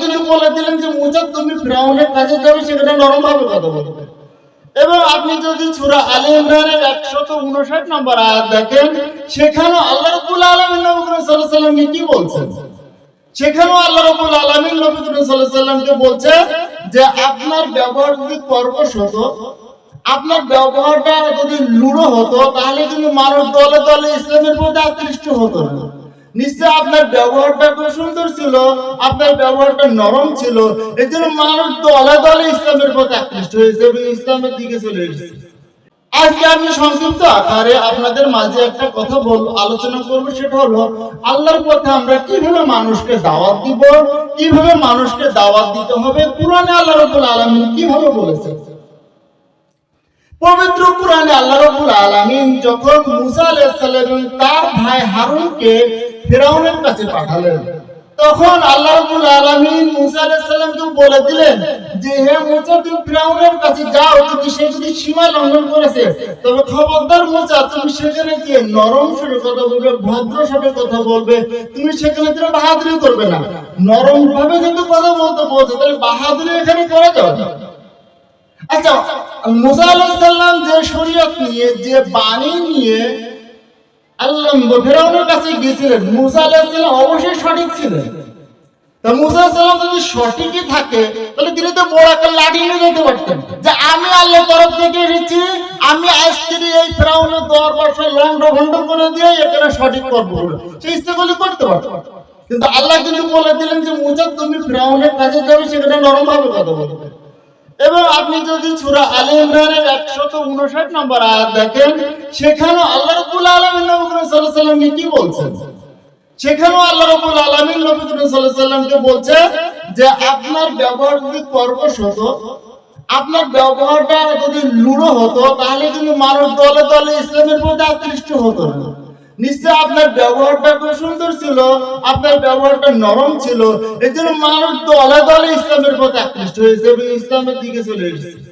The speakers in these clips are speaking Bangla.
কিন্তু বলে দিলেন যে মুজা তুমি ফ্রাউনের কাছে যাবে, সেখানে নরম ভাবে কথা বলবে। এবং আপনি যদি সূরা আলী ইমরানের 159 নম্বর আয়াত দেখেন সেখানে আল্লাহ রাব্বুল আলামিন নবী করিম সাল্লামকে কি বলছেন? সেখানেও আল্লাহ রাব্বুল আলামিন নবী করিম সাল্লামকে বলছে যে, আপনার ব্যবহার যদি কর্কশ হতো, আপনার ব্যবহারটা যদি লুড়ো হতো, তাহলে কিন্তু মানুষ দলে দলে ইসলামের প্রতি আকৃষ্ট হতো না। নিশ্চয় আপনার ব্যবহারটা খুব সুন্দর ছিল, আপনার ব্যবহারটা নরম ছিল এই জন্য মানুষ দলে দলে ইসলামের আকৃষ্ট হয়েছে এবং ইসলামের দিকে চলে এসেছে। আজকে আমি সংক্ষিপ্ত আকারে আপনাদের মাঝে একটা কথা বল, আলোচনা করব, সেটা হলো, আল্লাহর পথে আমরা কীভাবে মানুষকে দাওয়াত দিব, কীভাবে মানুষকে দাওয়াত দিতে হবে, কোরআনে আল্লাহ আলামিন কীভাবে বলেছেন? পবিত্র কোরআনে আল্লাহ রাব্বুল আলামিন যখন মুসা আলাইহিস সালাম তার ভাই হারুনকে ফিরাউনের কাছে পাঠালেন, তখন আল্লাহ রাব্বুল আলামিন আলাইহিস সালামকে বলে দিলেন যে, হে তুমি ফিরাউনের কাছে যাও সে যদি সীমা লঙ্ঘন করেছে। তবে খবরদার মুসা, তুমি সেখানে নরম সুরে কথা বলবে, ভদ্র সুরে কথা বলবে। তুমি সেখানে যেন বাহাদুরি করবে না। নরম ভাবে যদি কথা বলতে বলছে, তাহলে বাহাদুরি এখানে করা যাবে। আচ্ছা সালাম যে শরীয়ত নিয়ে, যে বাণী নিয়ে আল্লাহ সঠিক আমি আল্লাহর তরফ থেকে এসেছি, আমি আজকে এই ফেরাউনের লন্ড ভন্ড করে দিয়ে এখানে সঠিক করব সেই করতে পারতো। কিন্তু আল্লাহ কিন্তু বলে দিলেন যে, মুসা তুমি ফেরাউনের কাছে যাবে, সেখানে নরম ভাবে কথা বলবে। এবং আপনি যদি সূরা আলী ইমরানের 159 নম্বর আয়াত দেখেন সেখানে আল্লাহ রাব্বুল আলামিন নবী আলাইহি কি বলছেন? সেখানেও আল্লাহ আলামিন নবী করিম বলছে যে আপনার ব্যবহার যদি কর্কশ হতো আপনার ব্যবহারটা যদি লুড়ো হতো, তাহলে কিন্তু মানুষ দলে দলে ইসলামের প্রতি আকৃষ্ট হতো না। নিশ্চয় আপনার ব্যবহারটা খুব সুন্দর ছিল, আপনার ব্যবহারটা নরম ছিল এই জন্য মানুষ দলে দলে ইসলামের প্রতি আকৃষ্ট হয়েছে এবং ইসলামের দিকে চলে এসেছে।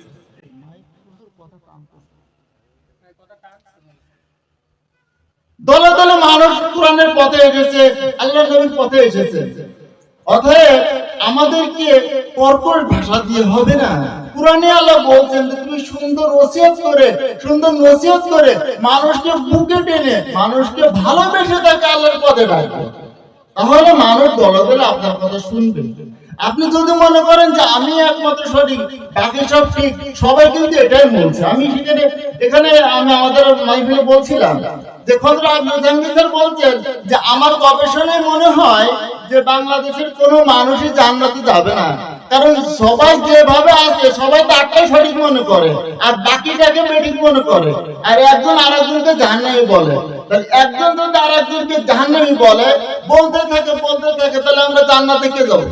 দলে দলে মানুষ কোরআনের পথে এসেছে আল্লাহ নবীর পথে এসেছে। অতএব আমাদেরকে কর্কশ ভাষা দিয়ে হবে না। কোরআনে আল্লাহ বলছেন যে, তুমি সুন্দর ওসিয়ত করে, সুন্দর নসিহত করে মানুষকে বুকে টেনে, মানুষকে ভালোবেসে তাকে আল্লাহর পথে ডাকবে তাহলে মানুষ দলে দলে আপনার কথা শুনবে। আপনি যদি মনে করেন যে আমি একমাত্র সঠিক, বাকি সব ঠিক, সবাই কিন্তু এটাই বলছে, আমি সেখানে এখানে আমি আমাদের মাইফিলে বলছিলাম যে আব্দুল বলছেন যে আমার গবেষণায় মনে হয় যে বাংলাদেশের কোনো মানুষই জান্নাতে যাবে না। কারণ সবাই যেভাবে আছে সবাই তারটাই সঠিক মনে করে, আর বাকিটাকে বেঠিক মনে করে। আর একজন আরেকজনকে জাহান্নামী বলে। একজন যদি আরেকজনকে জাহান্নামী বলে, বলতে থাকে বলতে থাকে, তাহলে আমরা জান্নাতে কে যাব?